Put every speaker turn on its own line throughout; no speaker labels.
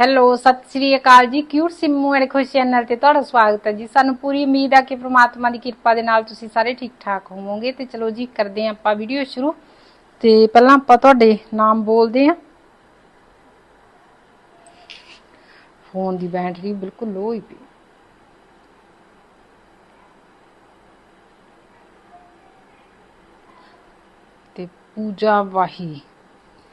Hello, ਸਤਿ ਸ੍ਰੀ ਅਕਾਲ ਜੀ। Cute Simmu and Khush channel ਤੇ ਤੁਹਾਡਾ ਸਵਾਗਤ ਹੈ ਜੀ। ਸਾਨੂੰ ਪੂਰੀ ਉਮੀਦ ਹੈ ਕਿ ਪ੍ਰਮਾਤਮਾ ਦੀ ਕਿਰਪਾ ਦੇ ਨਾਲ ਤੁਸੀਂ ਸਾਰੇ ਠੀਕ ਠਾਕ ਹੋਵੋਗੇ। ਤੇ ਚਲੋ ਜੀ, ਕਰਦੇ ਹਾਂ ਆਪਾਂ ਵੀਡੀਓ ਸ਼ੁਰੂ। ਤੇ ਪਹਿਲਾਂ ਆਪਾਂ ਤੁਹਾਡੇ ਨਾਮ ਬੋਲਦੇ ਹਾਂ। ਫੋਨ ਦੀ ਬੈਟਰੀ ਬਿਲਕੁਲ ਲੋ ਹੀ ਪਈ। ਤੇ ਪੂਜਾ ਵਾਹੀ।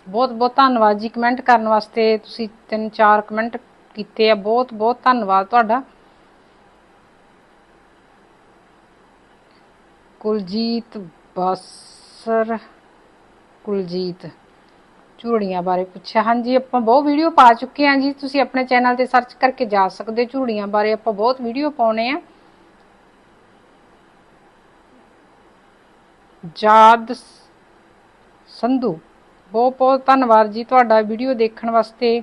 ਬਹੁਤ ਬਹੁਤ ਧੰਨਵਾਦ ਜੀ ਕਮੈਂਟ ਕਰਨ ਵਾਸਤੇ। ਤੁਸੀਂ ਤਿੰਨ ਚਾਰ ਕਮੈਂਟ ਕੀਤੇ ਆ। ਬਹੁਤ ਬਹੁਤ ਧੰਨਵਾਦ ਤੁਹਾਡਾ। ਕੁਲਜੀਤ ਬਾਸਰ, ਕੁਲਜੀਤ ਝੂੜੀਆਂ ਬਾਰੇ ਪੁੱਛਿਆ। ਹਾਂਜੀ, ਆਪਾਂ ਬਹੁਤ ਵੀਡੀਓ ਪਾ ਚੁੱਕੇ ਹਾਂ ਜੀ। ਤੁਸੀਂ ਆਪਣੇ ਚੈਨਲ ਤੇ ਸਰਚ ਕਰਕੇ ਜਾ ਸਕਦੇ ਹੋ ਝੂੜੀਆਂ ਬਾਰੇ। ਆਪਾਂ ਬਹੁਤ ਵੀਡੀਓ ਪਾਉਨੇ ਆ। ਜਾਦ ਸੰਧੂ ਬਹੁਤ ਬਹੁਤ ਧੰਨਵਾਦ ਜੀ ਤੁਹਾਡਾ ਵੀਡੀਓ ਦੇਖਣ ਵਾਸਤੇ।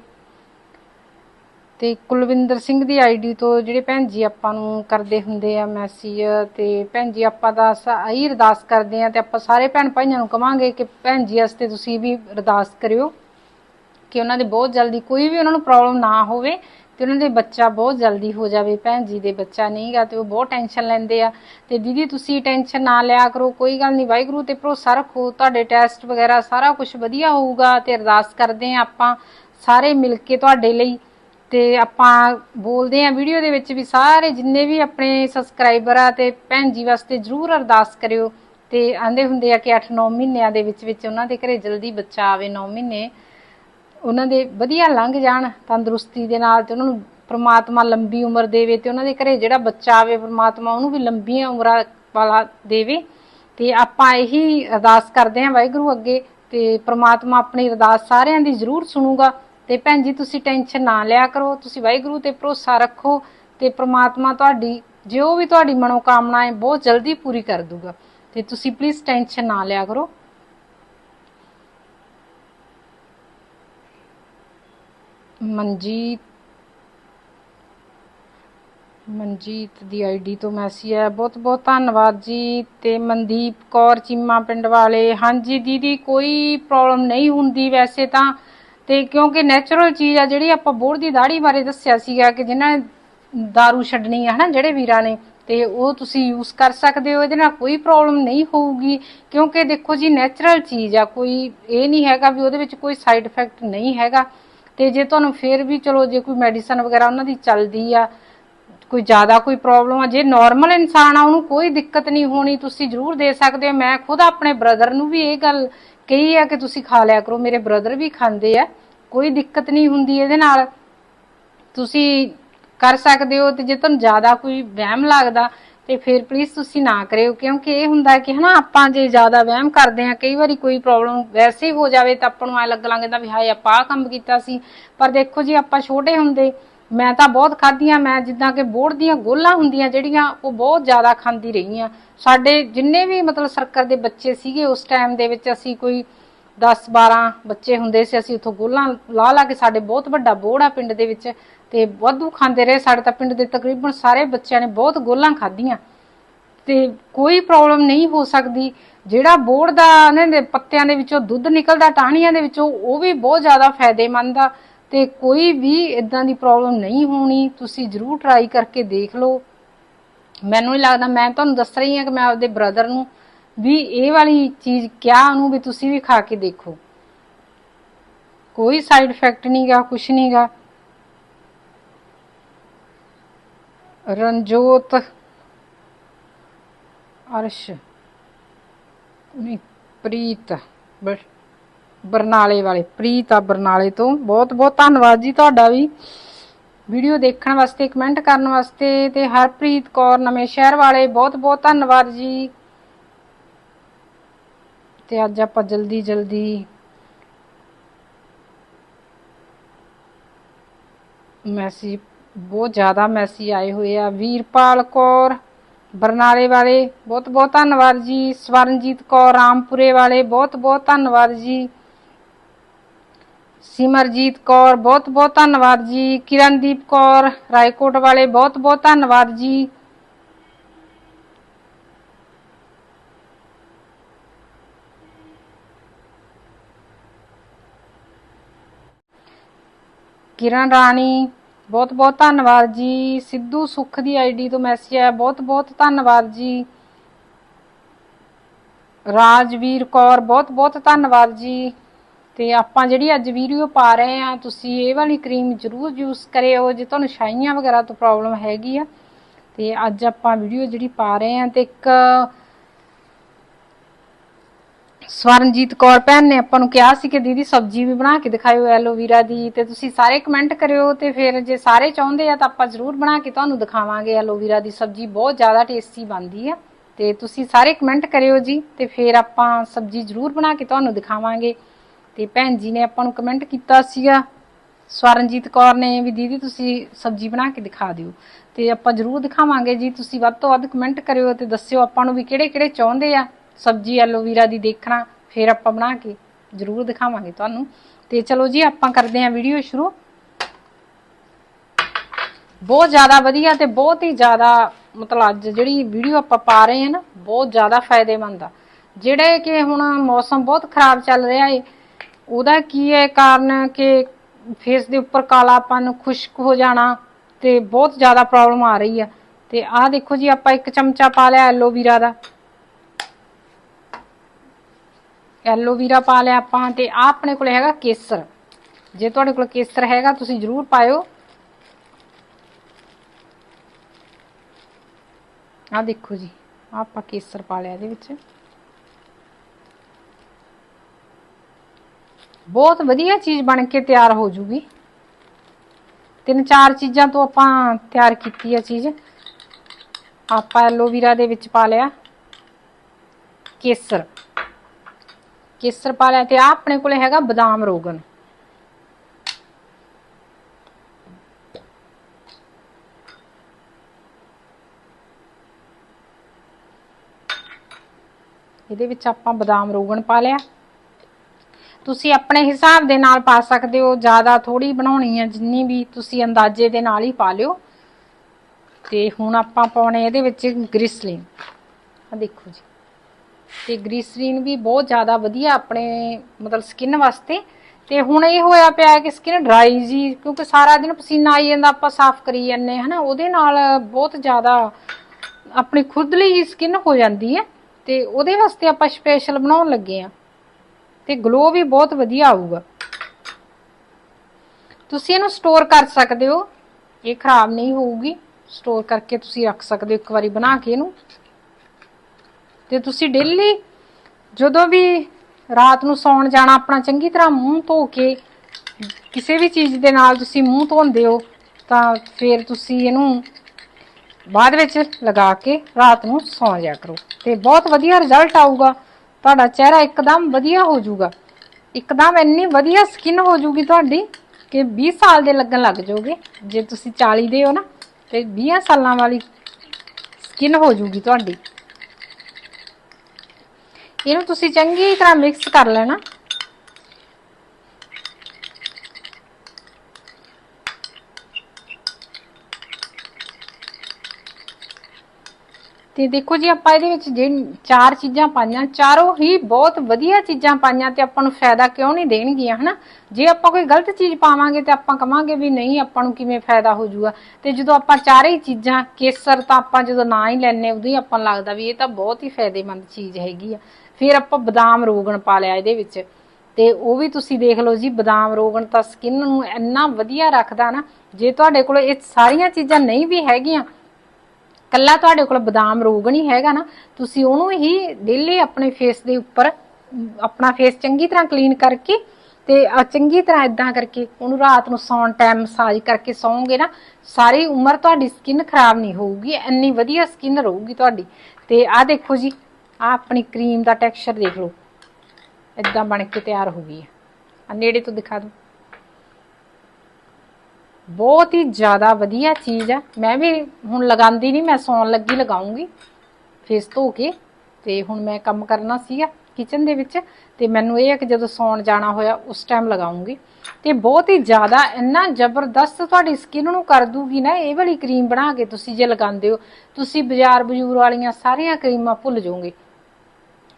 ਤੇ ਕੁਲਵਿੰਦਰ ਸਿੰਘ ਦੀ ਆਈਡੀ ਤੋਂ ਜਿਹੜੇ ਭੈਣ ਜੀ ਆਪਾਂ ਨੂੰ ਕਰਦੇ ਹੁੰਦੇ ਆ ਮੈਸੇਜ ਤੇ ਭੈਣ ਜੀ ਆਪਾਂ ਦਾ ਆਹੀ ਅਰਦਾਸ ਕਰਦੇ ਆ ਤੇ ਆਪਾਂ ਸਾਰੇ ਭੈਣ ਭਾਈਆਂ ਨੂੰ ਕਵਾਂਗੇ ਕਿ ਭੈਣ ਜੀ ਵਾਸਤੇ ਤੁਸੀਂ ਵੀ ਅਰਦਾਸ ਕਰਿਓ ਕਿ ਉਹਨਾਂ ਦੇ ਬਹੁਤ ਜਲਦੀ ਕੋਈ ਵੀ ਉਹਨਾਂ ਨੂੰ ਪ੍ਰੋਬਲਮ ਨਾ ਹੋਵੇ ਤੇ ਉਹਨਾਂ ਦੇ ਬੱਚਾ ਬਹੁਤ ਜਲਦੀ ਹੋ ਜਾਵੇ, ਭੈਣ ਜੀ ਦੇ ਬੱਚਾ ਨਹੀਂਗਾ ਤੇ ਉਹ ਬਹੁਤ ਟੈਨਸ਼ਨ ਲੈਂਦੇ ਆ। ਤੇ ਦੀਦੀ ਤੁਸੀਂ ਟੈਨਸ਼ਨ ਨਾ ਲਿਆ ਕਰੋ, ਕੋਈ ਗੱਲ ਨਹੀਂ, ਵਾਹਿਗੁਰੂ ਤੇ ਭਰੋਸਾ ਰੱਖੋ, ਤੁਹਾਡੇ ਟੈਸਟ ਵਗੈਰਾ ਸਾਰਾ ਕੁਝ ਵਧੀਆ ਹੋਊਗਾ ਤੇ ਅਰਦਾਸ ਕਰਦੇ ਆ ਆਪਾਂ ਸਾਰੇ ਮਿਲ ਕੇ ਤੁਹਾਡੇ ਲਈ। ਤੇ ਆਪਾਂ ਬੋਲਦੇ ਆ ਵੀਡੀਓ ਦੇ ਵਿੱਚ ਵੀ ਸਾਰੇ ਜਿੰਨੇ ਵੀ ਆਪਣੇ ਸਬਸਕ੍ਰਾਈਬਰ ਆ ਤੇ ਭੈਣ ਜੀ ਵਾਸਤੇ ਜਰੂਰ ਅਰਦਾਸ ਕਰਿਓ। ਤੇ ਆਂਦੇ ਹੁੰਦੇ ਆ ਕਿ 8-9 ਮਹੀਨਿਆਂ ਦੇ ਵਿੱਚ ਵਿੱਚ ਉਹਨਾਂ ਦੇ ਘਰੇ ਜਲਦੀ ਬੱਚਾ ਆਵੇ 9 ਮਹੀਨੇ। ਉਹਨਾਂ ਦੇ ਵਧੀਆ ਲੰਘ ਜਾਣ, ਤੰਦਰੁਸਤੀ ਦੇ ਨਾਲ ਤੇ ਉਹਨਾਂ ਨੂੰ ਪ੍ਰਮਾਤਮਾ ਲੰਬੀ ਉਮਰ ਦੇਵੇ ਤੇ ਉਹਨਾਂ ਦੇ ਘਰੇ ਜਿਹੜਾ ਬੱਚਾ ਆਵੇ ਪ੍ਰਮਾਤਮਾ ਉਹਨੂੰ ਵੀ ਲੰਬੀਆਂ ਉਮਰਾਂ ਵਾਲਾ ਦੇਵੇ ਤੇ ਆਪਾਂ ਇਹੀ ਅਰਦਾਸ ਕਰਦੇ ਹਾਂ ਵਾਹਿਗੁਰੂ ਅੱਗੇ ਤੇ ਪ੍ਰਮਾਤਮਾ ਆਪਣੀ ਅਰਦਾਸ ਸਾਰਿਆਂ ਦੀ ਜ਼ਰੂਰ ਸੁਣੂਗਾ ਤੇ ਭੈਣ ਜੀ ਤੁਸੀਂ ਟੈਨਸ਼ਨ ਨਾ ਲਿਆ ਕਰੋ, ਤੁਸੀਂ ਵਾਹਿਗੁਰੂ ਤੇ ਭਰੋਸਾ ਰੱਖੋ ਤੇ ਪ੍ਰਮਾਤਮਾ ਤੁਹਾਡੀ, ਜੋ ਵੀ ਤੁਹਾਡੀ ਮਨੋਕਾਮਨਾ ਹੈ ਬਹੁਤ ਜਲਦੀ ਪੂਰੀ ਕਰ ਦੂਗਾ ਤੇ ਤੁਸੀਂ ਪਲੀਜ਼ ਟੈਨਸ਼ਨ ਨਾ ਲਿਆ ਕਰੋ। ਮਨਜੀਤ ਮਨਜੀਤ ਦੀ ਆਈਡੀ ਤੋਂ ਮੈਸੇਜ ਹੈ ਬਹੁਤ ਬਹੁਤ ਧੰਨਵਾਦ ਜੀ। ਤੇ ਮਨਦੀਪ ਕੌਰ, ਚੀਮਾ ਪਿੰਡ ਵਾਲੇ, ਹਾਂਜੀ ਦੀਦੀ, ਕੋਈ ਪ੍ਰੋਬਲਮ ਨਹੀਂ ਹੁੰਦੀ ਵੈਸੇ ਤਾਂ। ਤੇ ਕਿਉਂਕਿ ਨੈਚੁਰਲ ਚੀਜ਼ ਆ ਜਿਹੜੀ ਆਪਾਂ ਬੋੜ ਦੀ ਦਾੜੀ ਬਾਰੇ ਦੱਸਿਆ ਸੀਗਾ ਕਿ ਜਿਨ੍ਹਾਂ ਨੇ दारू ਛੱਡਣੀ ਆ, ਹਨਾ, ਜਿਹੜੇ ਵੀਰਾਂ ਨੇ, ਤੇ ਉਹ ਤੁਸੀਂ ਯੂਜ਼ ਕਰ ਸਕਦੇ ਹੋ। ਇਹਦੇ ਨਾਲ ਕੋਈ ਪ੍ਰੋਬਲਮ ਨਹੀਂ ਹੋਊਗੀ। ਕਿਉਂਕਿ ਦੇਖੋ ਜੀ ਨੈਚੁਰਲ ਚੀਜ਼ ਆ, ਕੋਈ ਇਹ ਨਹੀਂ ਹੈਗਾ ਵੀ ਉਹਦੇ ਵਿੱਚ ਕੋਈ ਸਾਈਡ ਇਫੈਕਟ ਨਹੀਂ ਹੈਗਾ। ਤੇ ਜੇ ਤੁਹਾਨੂੰ ਫੇਰ ਵੀ, ਚਲੋ, ਜੇ ਕੋਈ ਮੈਡੀਸਨ ਵਗੈਰਾ ਉਹਨਾਂ ਦੀ ਚੱਲਦੀ ਆ, ਕੋਈ ਜ਼ਿਆਦਾ ਕੋਈ ਪ੍ਰੋਬਲਮ ਆ, ਜੇ ਨਾਰਮਲ ਇਨਸਾਨ ਆ, ਉਹਨੂੰ ਕੋਈ ਦਿੱਕਤ ਨਹੀਂ ਹੋਣੀ, ਤੁਸੀਂ ਜ਼ਰੂਰ ਦੇ ਸਕਦੇ ਹੋ ਮੈਂ ਖੁਦ ਆਪਣੇ ਬ੍ਰਦਰ ਨੂੰ ਵੀ ਇਹ ਗੱਲ ਕਹੀ ਆ ਕਿ ਤੁਸੀਂ ਖਾ ਲਿਆ ਕਰੋ, ਮੇਰੇ ਬ੍ਰਦਰ ਵੀ ਖਾਂਦੇ ਆ। ਕੋਈ ਦਿੱਕਤ ਨਹੀਂ ਹੁੰਦੀ ਇਹਦੇ ਨਾਲ। ਤੁਸੀਂ ਕਰ ਸਕਦੇ ਹੋ ਤੇ ਜੇ ਤੁਹਾਨੂੰ ਜ਼ਿਆਦਾ ਕੋਈ ਵਹਿਮ ਲੱਗਦਾ ਤੇ ਫਿਰ ਪਲੀਜ਼ ਤੁਸੀਂ ਨਾ ਕਰਿਓ, ਕਿਉਂਕਿ ਇਹ ਹੁੰਦਾ ਕਿ ਹਨਾ, ਆਪਾਂ ਜੇ ਜ਼ਿਆਦਾ ਵਹਿਮ ਕਰਦੇ ਆ ਕਈ ਵਾਰੀ ਕੋਈ ਪ੍ਰੋਬਲਮ ਵੈਸੇ ਹੋ ਜਾਵੇ ਤਾਂ ਆਪਾਂ ਨੂੰ ਐ ਲੱਗ ਲਾਂਗੇ ਤਾਂ ਵੀ ਹਾਏ, ਆਪਾਂ ਆਹ ਕੰਮ ਕੀਤਾ ਸੀ। ਪਰ ਦੇਖੋ ਜੀ, ਆਪਾਂ ਛੋਟੇ ਹੁੰਦੇ, ਮੈਂ ਤਾਂ ਬਹੁਤ ਖਾਧੀਆਂ ਮੈਂ ਜਿੱਦਾਂ ਕਿ ਬੋੜ ਦੀਆਂ ਗੋਲਾਂ ਹੁੰਦੀਆਂ ਜਿਹੜੀਆਂ, ਉਹ ਬਹੁਤ ਜ਼ਿਆਦਾ ਖਾਂਦੀ ਰਹੀ ਆ ਸਾਡੇ ਜਿੰਨੇ ਵੀ ਮਤਲਬ ਸਰਕਲ ਦੇ ਬੱਚੇ ਸੀਗੇ, ਉਸ ਟਾਈਮ ਦੇ ਵਿੱਚ ਅਸੀਂ ਕੋਈ 10 12 ਬੱਚੇ ਹੁੰਦੇ ਸੀ, ਅਸੀਂ ਉੱਥੋਂ ਗੋਲਾਂ ਲਾ ਲਾ ਕੇ ਸਾਡੇ ਬਹੁਤ ਵੱਡਾ ਬੋੜ ਆ ਪਿੰਡ ਦੇ ਵਿੱਚ। ਤੇ ਵਾਧੂ ਖਾਂਦੇ ਰਹੇ। ਸਾਡੇ ਤਾਂ ਪਿੰਡ ਦੇ ਤਕਰੀਬਨ ਸਾਰੇ ਬੱਚਿਆਂ ਨੇ ਬਹੁਤ ਗੋਲਾਂ ਖਾਧੀਆਂ। ਤੇ ਕੋਈ ਪ੍ਰੋਬਲਮ ਨਹੀਂ ਹੋ ਸਕਦੀ। ਜਿਹੜਾ ਬੋੜ ਦਾ ਇਹਨਾਂ ਦੇ ਪੱਤਿਆਂ ਦੇ ਵਿੱਚੋਂ ਦੁੱਧ ਨਿਕਲਦਾ, ਟਾਹਣੀਆਂ ਦੇ ਵਿੱਚੋਂ, ਉਹ ਵੀ ਬਹੁਤ ਜ਼ਿਆਦਾ ਫਾਇਦੇਮੰਦ ਆ। ਤੇ ਕੋਈ ਵੀ ਇਦਾਂ ਦੀ ਪ੍ਰੋਬਲਮ ਨਹੀਂ ਹੋਣੀ। ਤੁਸੀਂ ਜਰੂਰ ਟਰਾਈ ਕਰਕੇ ਦੇਖ ਲਓ। ਮੈਨੂੰ ਨਹੀਂ ਲੱਗਦਾ, ਮੈਂ ਤੁਹਾਨੂੰ ਦੱਸ ਰਹੀ ਹਾਂ ਕਿ ਮੈਂ ਆਪਦੇ ਬ੍ਰਦਰ ਨੂੰ ਵੀ ਇਹ ਵਾਲੀ ਚੀਜ਼ ਕਿਹਾ ਉਹਨੂੰ ਵੀ ਤੁਸੀਂ ਵੀ ਖਾ ਕੇ ਦੇਖੋ। ਕੋਈ ਸਾਈਡ ਇਫੈਕਟ ਨਹੀਂਗਾ ਕੁਛ ਨਹੀਂਗਾ ਰਣਜੋਤ ਅਰਸ਼, ਨਹੀਂ, ਪ੍ਰੀਤ ਬਰਨਾਲੇ ਵਾਲੇ, ਪ੍ਰੀਤ ਆ ਬਰਨਾਲੇ ਤੋਂ। ਬਹੁਤ ਬਹੁਤ ਧੰਨਵਾਦ ਜੀ ਤੁਹਾਡਾ ਵੀ। ਵੀਡੀਓ ਦੇਖਣ ਵਾਸਤੇ, ਕਮੈਂਟ ਕਰਨ ਵਾਸਤੇ ਤੇ ਹਰਪ੍ਰੀਤ ਕੌਰ ਨਵੇਂ ਸ਼ਹਿਰ ਵਾਲੇ, ਬਹੁਤ ਬਹੁਤ ਧੰਨਵਾਦ ਜੀ। ਤੇ ਅੱਜ ਆਪਾਂ ਜਲਦੀ ਜਲਦੀ ਮੈਸੇਜ ਬਹੁਤ ਜ਼ਿਆਦਾ ਮੈਸੇਜ ਆਏ ਹੋਏ ਆ। ਵੀਰਪਾਲ ਕੌਰ, ਬਰਨਾਲੇ ਵਾਲੇ, ਬਹੁਤ ਬਹੁਤ ਧੰਨਵਾਦ ਜੀ। ਸਵਰਨਜੀਤ ਕੌਰ, ਰਾਮਪੁਰੇ ਵਾਲੇ, ਬਹੁਤ ਬਹੁਤ ਧੰਨਵਾਦ ਜੀ। ਸਿਮਰਜੀਤ ਕੌਰ, ਬਹੁਤ ਬਹੁਤ ਧੰਨਵਾਦ ਜੀ। ਕਿਰਨਦੀਪ ਕੌਰ, ਰਾਏਕੋਟ ਵਾਲੇ, ਬਹੁਤ ਬਹੁਤ ਧੰਨਵਾਦ ਜੀ। ਕਿਰਨ ਰਾਣੀ ਬਹੁਤ ਬਹੁਤ ਧੰਨਵਾਦ ਜੀ। ਸਿੱਧੂ ਸੁਖ ਦੀ ਆਈਡੀ ਤੋਂ ਮੈਸੇਜ ਆਇਆ। ਬਹੁਤ ਬਹੁਤ ਧੰਨਵਾਦ ਜੀ। ਰਾਜਵੀਰ ਕੌਰ, ਬਹੁਤ ਬਹੁਤ ਧੰਨਵਾਦ ਜੀ। ਤੇ ਆਪਾਂ ਜਿਹੜੀ ਅੱਜ ਵੀਡੀਓ ਪਾ ਰਹੇ ਆ ਤੁਸੀਂ ਇਹ ਵਾਲੀ ਕਰੀਮ ਜ਼ਰੂਰ ਯੂਜ਼ ਕਰਿਓ, ਜੇ ਤੁਹਾਨੂੰ ਛਾਈਆਂ ਵਗੈਰਾ ਤੋਂ ਪ੍ਰੋਬਲਮ ਹੈਗੀ ਆ। ਤੇ ਅੱਜ ਆਪਾਂ ਵੀਡੀਓ ਜਿਹੜੀ ਪਾ ਰਹੇ ਆ ਤੇ ਇੱਕ ਸਵਰਨਜੀਤ ਕੌਰ ਭੈਣ ਨੇ ਆਪਾਂ ਨੂੰ ਕਿਹਾ ਸੀ ਕਿ ਦੀਦੀ ਸਬਜ਼ੀ ਵੀ ਬਣਾ ਕੇ ਦਿਖਾਇਓ, ਐਲੋਵੀਰਾ ਦੀ। ਤੇ ਤੁਸੀਂ ਸਾਰੇ ਕਮੈਂਟ ਕਰਿਓ ਤੇ ਫਿਰ ਜੇ ਸਾਰੇ ਚਾਹੁੰਦੇ ਆ ਤਾਂ ਆਪਾਂ ਜ਼ਰੂਰ ਬਣਾ ਕੇ ਤੁਹਾਨੂੰ ਦਿਖਾਵਾਂਗੇ ਐਲੋਵੀਰਾ ਦੀ ਸਬਜ਼ੀ। ਬਹੁਤ ਜ਼ਿਆਦਾ ਟੇਸਟੀ ਬਣਦੀ ਆ। ਤੇ ਤੁਸੀਂ ਸਾਰੇ ਕਮੈਂਟ ਕਰਿਓ ਜੀ ਤੇ ਫਿਰ ਆਪਾਂ ਸਬਜ਼ੀ ਜ਼ਰੂਰ ਬਣਾ ਕੇ ਤੁਹਾਨੂੰ ਦਿਖਾਵਾਂਗੇ। ਤੇ ਭੈਣ ਜੀ ਨੇ ਆਪਾਂ ਨੂੰ ਕਮੈਂਟ ਕੀਤਾ ਸੀਗਾ, ਸਵਰਨਜੀਤ ਕੌਰ ਨੇ ਵੀ ਦੀਦੀ ਤੁਸੀਂ ਸਬਜ਼ੀ ਬਣਾ ਕੇ ਦਿਖਾ ਦਿਓ। ਤੇ ਆਪਾਂ ਜ਼ਰੂਰ ਦਿਖਾਵਾਂਗੇ ਜੀ। ਤੁਸੀਂ ਵੱਧ ਤੋਂ ਵੱਧ ਕਮੈਂਟ ਕਰਿਓ ਤੇ ਦੱਸਿਓ ਆਪਾਂ ਨੂੰ ਵੀ ਕਿਹੜੇ ਕਿਹੜੇ ਚਾਹੁੰਦੇ ਆ। ਸਬਜ਼ੀ ਐਲੋਵੀਰਾ ਦੀ ਦੇਖਣਾ, ਫਿਰ ਆਪਾਂ ਬਣਾ ਕੇ ਜ਼ਰੂਰ ਦਿਖਾਵਾਂਗੇ ਤੁਹਾਨੂੰ। ਤੇ ਚਲੋ ਜੀ, ਆਪਾਂ ਕਰਦੇ ਹਾਂ ਵੀਡੀਓ ਸ਼ੁਰੂ। ਬਹੁਤ ਜ਼ਿਆਦਾ ਵਧੀਆ ਤੇ ਬਹੁਤ ਹੀ ਜ਼ਿਆਦਾ, ਮਤਲਬ ਅੱਜ ਜਿਹੜੀ ਵੀਡੀਓ ਆਪਾਂ ਪਾ ਰਹੇ ਹਾਂ ਨਾ, ਬਹੁਤ ਜ਼ਿਆਦਾ ਫਾਇਦੇਮੰਦ ਆ। ਜਿਹੜੇ ਕਿ ਹੁਣ ਮੌਸਮ ਬਹੁਤ ਖਰਾਬ ਚੱਲ ਰਿਹਾ ਏ, ਉਹਦਾ ਕੀ ਹੈ ਕਾਰਨ ਕਿ ਫੇਸ ਦੇ ਉੱਪਰ ਕਾਲਾਪਨ, ਖੁਸ਼ਕ ਹੋ ਜਾਣਾ ਤੇ ਬਹੁਤ ਜ਼ਿਆਦਾ ਪ੍ਰੋਬਲਮ ਆ ਰਹੀ ਆ। ਤੇ ਆਹ ਦੇਖੋ ਜੀ, ਆਪਾਂ ਇੱਕ ਚਮਚਾ ਪਾ ਲਿਆ ਐਲੋਵੀਰਾ ਦਾ। ਐਲੋਵੀਰਾ ਪਾ ਲਿਆ ਆਪਾਂ ਤੇ ਆ ਆਪਣੇ ਕੋਲ ਹੈਗਾ ਕੇਸਰ। ਜੇ ਤੁਹਾਡੇ ਕੋਲ ਕੇਸਰ ਹੈਗਾ, ਤੁਸੀਂ ਜ਼ਰੂਰ ਪਾਇਓ। ਆ ਦੇਖੋ ਜੀ ਆਪਾਂ ਕੇਸਰ ਪਾ ਲਿਆ ਇਹਦੇ ਵਿੱਚ। ਬਹੁਤ ਵਧੀਆ ਚੀਜ਼ ਬਣ ਕੇ ਤਿਆਰ ਹੋ ਜੂਗੀ। ਤਿੰਨ ਚਾਰ ਚੀਜ਼ਾਂ ਤੋਂ ਆਪਾਂ ਤਿਆਰ ਕੀਤੀ ਆ ਚੀਜ਼। ਆਪਾਂ ਐਲੋਵੀਰਾ ਦੇ ਵਿੱਚ ਪਾ ਲਿਆ। ਕੇਸਰ। ਕੇਸਰ ਪਾ ਲਿਆ ਤੇ ਆ ਆਪਣੇ ਕੋਲੇ ਹੈਗਾ ਬਦਾਮ ਰੋਗਨ। ਇਹਦੇ ਵਿੱਚ ਆਪਾਂ ਬਦਾਮ ਰੋਗਨ ਪਾ ਲਿਆ। ਤੁਸੀਂ ਆਪਣੇ ਹਿਸਾਬ ਦੇ ਨਾਲ ਪਾ ਸਕਦੇ ਹੋ, ਜ਼ਿਆਦਾ ਥੋੜੀ ਬਣਾਉਣੀ ਹੈ, ਜਿੰਨੀ ਵੀ ਤੁਸੀਂ ਅੰਦਾਜ਼ੇ ਦੇ ਨਾਲ ਹੀ ਪਾ ਲਿਓ। ਤੇ ਹੁਣ ਆਪਾਂ ਪਾਉਣੇ ਇਹਦੇ ਵਿੱਚ ਗ੍ਰਿਸਲਿਨ। ਆ ਦੇਖੋ ਜੀ। ਤੇ ਗ੍ਰਿਸਲਿਨ ਵੀ ਬਹੁਤ ਜ਼ਿਆਦਾ ਵਧੀਆ ਆਪਣੇ, ਮਤਲਬ ਸਕਿਨ ਵਾਸਤੇ। ਤੇ ਹੁਣ ਇਹ ਹੋਇਆ ਪਿਆ ਕਿ ਸਕਿਨ ਡਰਾਈ ਜੀ, ਕਿਉਂਕਿ ਸਾਰਾ ਦਿਨ ਪਸੀਨਾ ਆਈ ਜਾਂਦਾ, ਆਪਾਂ ਸਾਫ਼ ਕਰੀ ਜਾਂਦੇ ਹਨਾ? ਉਹਦੇ ਨਾਲ ਬਹੁਤ ਜ਼ਿਆਦਾ ਆਪਣੀ ਖੁਦਲੀ ਹੀ ਸਕਿਨ ਹੋ ਜਾਂਦੀ ਹੈ। ਤੇ ਉਹਦੇ ਵਾਸਤੇ ਆਪਾਂ ਸਪੈਸ਼ਲ ਬਣਾਉਣ ਲੱਗੇ ਆ ਤੇ ਗਲੋ ਵੀ ਬਹੁਤ ਵਧੀਆ ਆਊਗਾ। ਤੁਸੀਂ ਇਹਨੂੰ ਸਟੋਰ ਕਰ ਸਕਦੇ ਹੋ। ਇਹ ਖਰਾਬ ਨਹੀਂ ਹੋਊਗੀ। ਸਟੋਰ ਕਰਕੇ ਤੁਸੀਂ ਰੱਖ ਸਕਦੇ ਹੋ ਇੱਕ ਵਾਰੀ ਬਣਾ ਕੇ ਇਹਨੂੰ। ਤੇ ਤੁਸੀਂ ਡੇਲੀ ਜਦੋਂ ਵੀ ਰਾਤ ਨੂੰ ਸੌਣ ਜਾਣਾ ਆਪਣਾ ਚੰਗੀ ਤਰ੍ਹਾਂ ਮੂੰਹ ਧੋ ਕੇ, ਕਿਸੇ ਵੀ ਚੀਜ਼ ਦੇ ਨਾਲ ਤੁਸੀਂ ਮੂੰਹ ਧੋਂਦੇ ਹੋ, ਤਾਂ ਫਿਰ ਤੁਸੀਂ ਇਹਨੂੰ ਬਾਅਦ ਵਿੱਚ ਲਗਾ ਕੇ ਰਾਤ ਨੂੰ ਸੌਂ ਜਾ ਕਰੋ। ਤੇ ਬਹੁਤ ਵਧੀਆ ਰਿਜ਼ਲਟ ਆਊਗਾ। ਤੁਹਾਡਾ ਚਿਹਰਾ ਇੱਕਦਮ ਵਧੀਆ ਹੋ ਜਾਊਗਾ। ਇੱਕਦਮ ਇੰਨੀ ਵਧੀਆ ਸਕਿਨ ਹੋ ਜਾਊਗੀ ਤੁਹਾਡੀ ਕਿ 20 ਸਾਲ ਦੇ ਲੱਗਣ ਲੱਗ ਜਾਓਗੇ। ਜੇ ਤੁਸੀਂ 40 ਦੇ ਹੋ ਨਾ, ਤੇ 20 ਸਾਲਾਂ ਵਾਲੀ ਸਕਿਨ ਹੋ ਜਾਊਗੀ ਤੁਹਾਡੀ। ਇਹਨੂੰ ਤੁਸੀਂ ਚੰਗੀ ਤਰ੍ਹਾਂ ਮਿਕਸ ਕਰ ਲੈਣਾ। ਤੇ ਦੇਖੋ ਜੀ, ਆਪਾਂ ਇਹਦੇ ਵਿੱਚ ਜੇ ਚਾਰ ਚੀਜ਼ਾਂ ਪਾਈਆਂ, ਚਾਰੋਂ ਹੀ ਬਹੁਤ ਵਧੀਆ ਚੀਜ਼ਾਂ ਪਾਈਆਂ ਤੇ ਆਪਾਂ ਨੂੰ ਫਾਇਦਾ ਕਿਉਂ ਨਹੀਂ ਦੇਣਗੀਆਂ, ਹਨਾ? ਜੇ ਆਪਾਂ ਕੋਈ ਗਲਤ ਚੀਜ਼ ਪਾਵਾਂਗੇ ਤੇ ਆਪਾਂ ਕਵਾਂਗੇ ਵੀ ਨਹੀਂ, ਆਪਾਂ ਨੂੰ ਕਿਵੇਂ ਫਾਇਦਾ ਹੋ ਜਾਊਗਾ ਤੇ ਜਦੋਂ ਆਪਾਂ ਚਾਰੇ ਹੀ ਚੀਜ਼ਾਂ, ਕੇਸਰ ਤਾਂ ਆਪਾਂ ਜਦੋਂ ਨਾ ਹੀ ਲੈਣੇ ਉਦੋਂ ਹੀ ਆਪਾਂ ਨੂੰ ਲੱਗਦਾ ਵੀ ਇਹ ਤਾਂ ਬਹੁਤ ਹੀ ਫਾਇਦੇਮੰਦ ਚੀਜ਼ ਹੈਗੀ ਆ। ਫਿਰ ਆਪਾਂ ਬਦਾਮ ਰੋਗਣ ਪਾ ਲਿਆ ਇਹਦੇ ਵਿੱਚ। ਤੇ ਉਹ ਵੀ ਤੁਸੀਂ ਦੇਖ ਲਓ ਜੀ, ਬਦਾਮ ਰੋਗਣ ਤਾਂ ਸਕਿਨ ਨੂੰ ਇੰਨਾ ਵਧੀਆ ਰੱਖਦਾ ਨਾ, ਜੇ ਤੁਹਾਡੇ ਕੋਲ ਇਹ ਸਾਰੀਆਂ ਚੀਜ਼ਾਂ ਨਹੀਂ ਵੀ ਹੈਗੀਆਂ, ਕੱਲਾ ਤੁਹਾਡੇ ਕੋਲ ਬਦਾਮ ਰੋਗਣ ਹੀ ਹੈਗਾ ਨਾ, ਤੁਸੀਂ ਉਹਨੂੰ ਹੀ ਡੇਲੀ ਆਪਣੇ ਫੇਸ ਦੇ ਉੱਪਰ, ਆਪਣਾ ਫੇਸ ਚੰਗੀ ਤਰ੍ਹਾਂ ਕਲੀਨ ਕਰਕੇ ਤੇ ਚੰਗੀ ਤਰ੍ਹਾਂ ਇਦਾਂ ਕਰਕੇ ਉਹਨੂੰ ਰਾਤ ਨੂੰ ਸੌਣ ਟਾਈਮ ਮਸਾਜ ਕਰਕੇ ਸੌਂਗੇ ਨਾ, ਸਾਰੀ ਉਮਰ ਤੁਹਾਡੀ ਸਕਿਨ ਖਰਾਬ ਨਹੀਂ ਹੋਊਗੀ, ਇੰਨੀ ਵਧੀਆ ਸਕਿਨ ਰਹੂਗੀ ਤੁਹਾਡੀ। ਤੇ ਆਹ ਦੇਖੋ ਜੀ ਆਹ ਆਪਣੀ ਕਰੀਮ ਦਾ ਟੈਕਸਚਰ ਦੇਖ ਲਓ। ਇਦਾਂ ਬਣ ਕੇ ਤਿਆਰ ਹੋ ਗਈ ਹੈ। ਆ ਨੇੜੇ ਤੋਂ ਦਿਖਾ ਦੂੰ। ਬਹੁਤ ਹੀ ਜ਼ਿਆਦਾ ਵਧੀਆ ਚੀਜ਼ ਆ। ਮੈਂ ਵੀ ਹੁਣ ਲਗਾਉਂਦੀ ਨਹੀਂ, ਮੈਂ ਸੌਣ ਲੱਗੀ ਲਗਾਉਂਗੀ। ਫੇਸ ਧੋ ਕੇ ਤੇ ਹੁਣ ਮੈਂ ਕੰਮ ਕਰਨਾ ਸੀਗਾ ਕਿਚਨ ਦੇ ਵਿੱਚ ਤੇ ਮੈਨੂੰ ਇਹ ਹੈ ਕਿ ਜਦੋਂ ਸੌਣ ਜਾਣਾ ਹੋਇਆ ਉਸ ਟਾਈਮ ਲਗਾਉਂਗੀ। ਤੇ ਬਹੁਤ ਹੀ ਜ਼ਿਆਦਾ ਇੰਨਾ ਜ਼ਬਰਦਸਤ ਤੁਹਾਡੀ ਸਕਿਨ ਨੂੰ ਕਰ ਦੂਗੀ ਨਾ, ਇਹ ਵਾਲੀ ਕਰੀਮ ਬਣਾ ਕੇ ਤੁਸੀਂ ਜੇ ਲਗਾਉਂਦੇ ਹੋ, ਤੁਸੀਂ ਬਾਜ਼ਾਰ ਬਜੂਰ ਵਾਲੀਆਂ ਸਾਰੀਆਂ ਕਰੀਮਾਂ ਭੁੱਲ ਜਾਓਗੇ।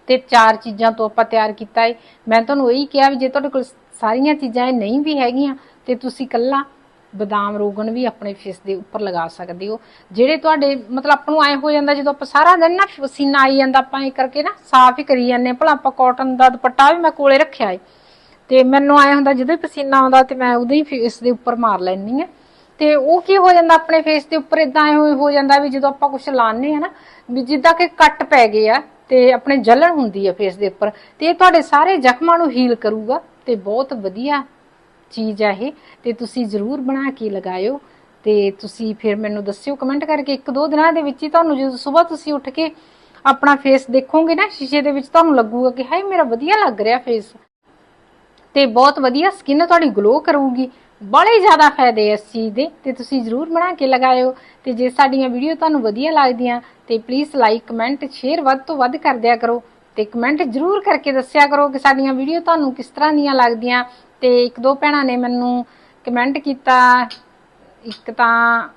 ਤੇ ਚਾਰ ਚੀਜ਼ਾਂ ਤੋਂ ਆਪਾਂ ਤਿਆਰ ਕੀਤਾ ਹੈ ਮੈਂ ਤੁਹਾਨੂੰ ਇਹੀ ਕਿਹਾ ਵੀ ਜੇ ਤੁਹਾਡੇ ਕੋਲ ਸਾਰੀਆਂ ਚੀਜ਼ਾਂ ਇਹ ਨਹੀਂ ਵੀ ਹੈਗੀਆਂ, ਤੇ ਤੁਸੀਂ ਕੱਲਾ ਬਦਾਮ ਰੋਗਨ ਵੀ ਆਪਣੇ ਫੇਸ ਦੇ ਉੱਪਰ ਲਗਾ ਸਕਦੇ ਹੋ। ਜਿਹੜੇ ਤੁਹਾਡੇ ਮਤਲਬ ਆਪਾਂ ਨੂੰ ਐ ਹੋ ਜਾਂਦਾ ਜਦੋਂ ਆਪਾਂ ਸਾਰਾ ਦਿਨ ਨਾ ਪਸੀਨਾ ਆਈ ਜਾਂਦਾ, ਆਪਾਂ ਇਹ ਕਰਕੇ ਨਾ ਸਾਫ਼ ਹੀ ਕਰੀ ਜਾਂਦੇ ਹਾਂ। ਭਲਾ ਆਪਾਂ ਕਾਟਨ ਦਾ ਦੁਪੱਟਾ ਵੀ ਮੈਂ ਕੋਲੇ ਰੱਖਿਆ ਏ। ਤੇ ਮੈਨੂੰ ਆਏ ਹੁੰਦਾ ਜਦੋਂ ਪਸੀਨਾ ਆਉਂਦਾ ਤੇ ਮੈਂ ਉਹਦੇ ਹੀ ਫੇਸ ਦੇ ਉੱਪਰ ਮਾਰ ਲੈਣੀ ਆ ਤੇ ਉਹ ਕੀ ਹੋ ਜਾਂਦਾ ਆਪਣੇ ਫੇਸ ਦੇ ਉੱਪਰ ਇਦਾਂ ਹੋ ਜਾਂਦਾ ਵੀ ਜਦੋਂ ਆਪਾਂ ਕੁਝ ਲਾਉਂਦੇ ਆ ਨਾ, ਵੀ ਜਿੱਦਾਂ ਕਿ ਕੱਟ ਪੈ ਗਏ ਆ। ਤੇ ਆਪਣੇ ਜਲਣ ਹੁੰਦੀ ਹੈ ਫੇਸ ਦੇ ਉੱਪਰ। ਤੇ ਇਹ ਤੁਹਾਡੇ ਸਾਰੇ ਜ਼ਖਮਾਂ ਨੂੰ ਹੀਲ ਕਰੂਗਾ ਤੇ ਬਹੁਤ ਵਧੀਆ ਚੀਜ਼ ਆ ਇਹ। ਤੇ ਤੁਸੀਂ ਜ਼ਰੂਰ ਬਣਾ ਕੇ ਲਗਾਇਓ ਤੇ ਤੁਸੀਂ ਫਿਰ ਮੈਨੂੰ ਦੱਸਿਓ ਕਮੈਂਟ ਕਰਕੇ ਇੱਕ ਦੋ ਦਿਨਾਂ ਦੇ ਵਿੱਚ ਹੀ ਤੁਹਾਨੂੰ ਜਦੋਂ ਸਵੇਰ ਤੁਸੀਂ ਉੱਠ ਕੇ ਆਪਣਾ ਫੇਸ ਦੇਖੋਗੇ ਨਾ, ਸ਼ੀਸ਼ੇ ਦੇ ਵਿੱਚ ਤੁਹਾਨੂੰ ਲੱਗੂਗਾ ਕਿ ਹਾਏ ਮੇਰਾ ਵਧੀਆ ਲੱਗ ਰਿਹਾ ਫੇਸ ਤੇ ਬਹੁਤ ਵਧੀਆ ਸਕਿਨ ਤੁਹਾਡੀ ਗਲੋ ਕਰੂਗੀ। ਬੜੇ ਜ਼ਿਆਦਾ ਫਾਇਦੇ ਇਸ ਚੀਜ਼ ਦੇ, ਤੇ ਤੁਸੀਂ ਜਰੂਰ ਬਣਾ ਕੇ ਲਗਾਇਓ। ਤੇ ਜੇ ਸਾਡੀਆਂ ਵੀਡੀਓ ਤੁਹਾਨੂੰ ਵਧੀਆ ਲੱਗਦੀਆਂ, ਤੇ ਪਲੀਜ਼ ਲਾਈਕ ਕਮੈਂਟ ਸ਼ੇਅਰ ਵੱਧ ਤੋਂ ਵੱਧ ਕਰ ਦਿਆ ਕਰੋ। ਤੇ ਕਮੈਂਟ ਜਰੂਰ ਕਰਕੇ ਦੱਸਿਆ ਕਰੋ ਕਿ ਸਾਡੀਆਂ ਵੀਡੀਓ ਤੁਹਾਨੂੰ ਕਿਸ ਤਰ੍ਹਾਂ ਦੀਆਂ ਲੱਗਦੀਆਂ। ਤੇ ਇੱਕ ਦੋ ਭੈਣਾਂ ਨੇ ਮੈਨੂੰ ਕਮੈਂਟ ਕੀਤਾ, ਇੱਕ ਤਾਂ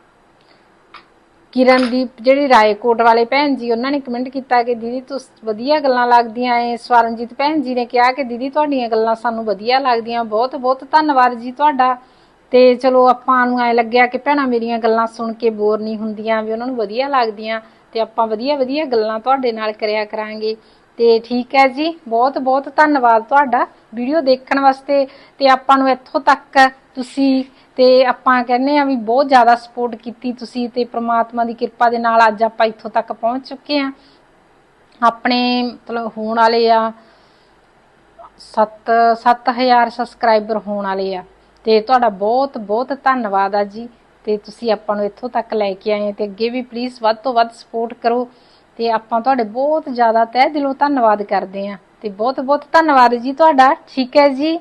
ਕਿਰਨਦੀਪ, ਜਿਹੜੀ ਰਾਏਕੋਟ ਵਾਲੇ ਭੈਣ ਜੀ, ਉਹਨਾਂ ਨੇ ਕਮੈਂਟ ਕੀਤਾ ਕਿ ਦੀਦੀ ਤੁਸੀਂ ਵਧੀਆ ਗੱਲਾਂ ਲੱਗਦੀਆਂ ਏ ਸਵਰਨਜੀਤ ਭੈਣ ਜੀ ਨੇ ਕਿਹਾ ਕਿ ਦੀਦੀ ਤੁਹਾਡੀਆਂ ਗੱਲਾਂ ਸਾਨੂੰ ਵਧੀਆ ਲੱਗਦੀਆਂ। ਬਹੁਤ ਬਹੁਤ ਧੰਨਵਾਦ ਜੀ ਤੁਹਾਡਾ। ਤੇ ਚਲੋ ਆਪਾਂ ਨੂੰ ਐ ਲੱਗਿਆ ਕਿ ਭੈਣਾਂ ਮੇਰੀਆਂ ਗੱਲਾਂ ਸੁਣ ਕੇ ਬੋਰ ਨਹੀਂ ਹੁੰਦੀਆਂ, ਵੀ ਉਹਨਾਂ ਨੂੰ ਵਧੀਆ ਲੱਗਦੀਆਂ। ਤੇ ਆਪਾਂ ਵਧੀਆ ਵਧੀਆ ਗੱਲਾਂ ਤੁਹਾਡੇ ਨਾਲ ਕਰਿਆ ਕਰਾਂਗੇ। ਤੇ ਠੀਕ ਹੈ ਜੀ। ਬਹੁਤ ਬਹੁਤ ਧੰਨਵਾਦ ਤੁਹਾਡਾ ਵੀਡੀਓ ਦੇਖਣ ਵਾਸਤੇ। ਤੇ ਆਪਾਂ ਨੂੰ ਇੱਥੋਂ ਤੱਕ ਤੁਸੀਂ ਤੇ ਆਪਾਂ ਕਹਿੰਦੇ ਆ ਵੀ ਬਹੁਤ ਜ਼ਿਆਦਾ ਸਪੋਰਟ ਕੀਤੀ ਤੁਸੀਂ ਤੇ ਪ੍ਰਮਾਤਮਾ ਦੀ ਕਿਰਪਾ ਦੇ ਨਾਲ ਅੱਜ ਆਪਾਂ ਇੱਥੋਂ ਤੱਕ ਪਹੁੰਚ ਚੁੱਕੇ ਆ। ਆਪਣੇ ਮਤਲਬ ਹੋਣ ਵਾਲੇ ਆ 7 7000 ਸਬਸਕ੍ਰਾਈਬਰ ਹੋਣ ਵਾਲੇ ਆ। ਤੇ ਤੁਹਾਡਾ ਬਹੁਤ ਬਹੁਤ ਧੰਨਵਾਦ ਆ ਜੀ। ਤੇ ਤੁਸੀਂ ਆਪਾਂ ਨੂੰ ਇੱਥੋਂ ਤੱਕ ਲੈ ਕੇ ਆਏ ਤੇ ਅੱਗੇ ਵੀ ਪਲੀਜ਼ ਵੱਧ ਤੋਂ ਵੱਧ ਸਪੋਰਟ ਕਰੋ। ਤੇ ਆਪਾਂ ਤੁਹਾਡੇ ਬਹੁਤ ਜ਼ਿਆਦਾ ਤਹਿ ਦਿਲੋਂ ਧੰਨਵਾਦ ਕਰਦੇ ਆ। ਤੇ ਬਹੁਤ ਬਹੁਤ ਧੰਨਵਾਦ ਜੀ ਤੁਹਾਡਾ। ਠੀਕ ਹੈ ਜੀ।